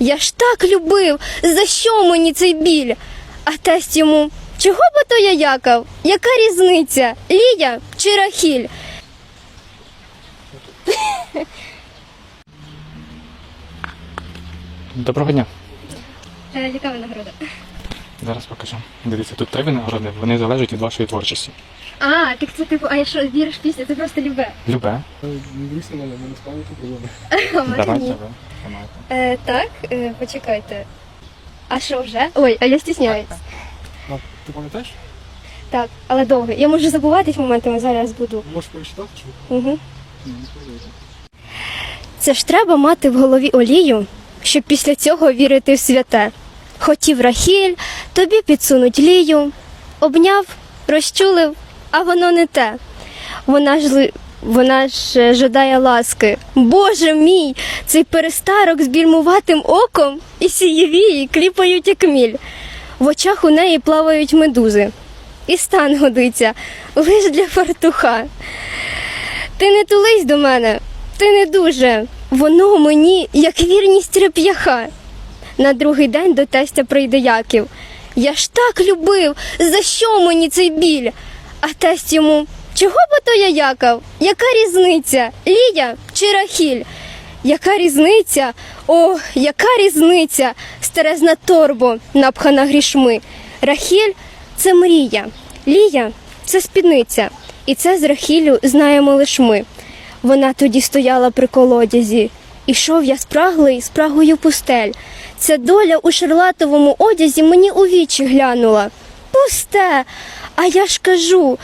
Я ж так любив, за що мені цей біль? А тесть йому, чого би то я якав? Яка різниця? Лія чи Рахіль? Доброго дня. Е, яка винагорода? Зараз покажу. Дивіться, тут три винагороди, вони залежать від вашої творчості. А, так це типу, а якщо віриш в пісню, це просто любе. Любе. Мене, Давайте ви. Е, так, е, почекайте. А що вже? Ой, а я стісняюсь. Ти пам'ятаєш? Так, але довго. Я можу забуватись моментами, зараз буду. Можеш перечитати? Чи? Угу. Це ж треба мати в голові олію, щоб після цього вірити в святе. Хотів Рахіль, тобі підсунуть лію, обняв, розчулив, а воно не те. Вона ж вона ж е, жадає ласки. Боже мій, цей перестарок з більмуватим оком і сієвії кліпають як міль. В очах у неї плавають медузи. І стан годиться лиш для фартуха. Ти не тулись до мене, ти не дуже. Воно мені, як вірність реп'яха. На другий день до тестя прийде Яків. Я ж так любив, за що мені цей біль? А тесть йому, чого би то я якав? Яка різниця? Лія чи Рахіль? Яка різниця? О, яка різниця? Старезна торбо, напхана грішми. Рахіль це мрія, Лія це спідниця. І це з Рахілю знаємо лиш ми. Вона тоді стояла при колодязі. Ішов я спраглий, спрагою пустель. Ця доля у шарлатовому одязі мені у вічі глянула. Пусте, а я ж кажу.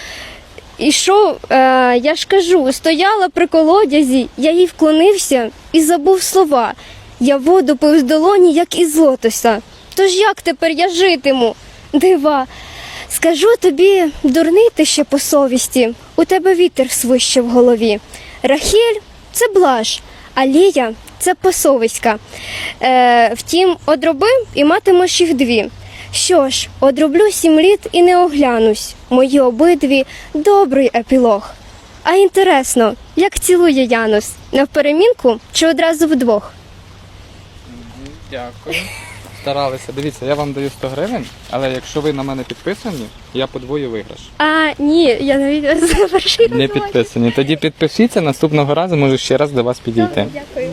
Ішов, е, я ж кажу, стояла при колодязі, я їй вклонився і забув слова. Я воду пив з долоні, як із лотоса. Тож як тепер я житиму? Дива. Скажу тобі, дурний ти ще по совісті, у тебе вітер свище в голові. Рахіль це блаж, а Лія це посовиська. Е, втім, одроби і матимеш їх дві. Що ж, одроблю сім літ і не оглянусь. Мої обидві добрий епілог. А інтересно, як цілує Янус? Навперемінку чи одразу вдвох? Дякую. Старалися. Дивіться, я вам даю 100 гривень, але якщо ви на мене підписані, я подвою виграш. А, ні, я навіть за перший раз Не підписані. Тоді підпишіться, наступного разу можу ще раз до вас підійти. Дякую.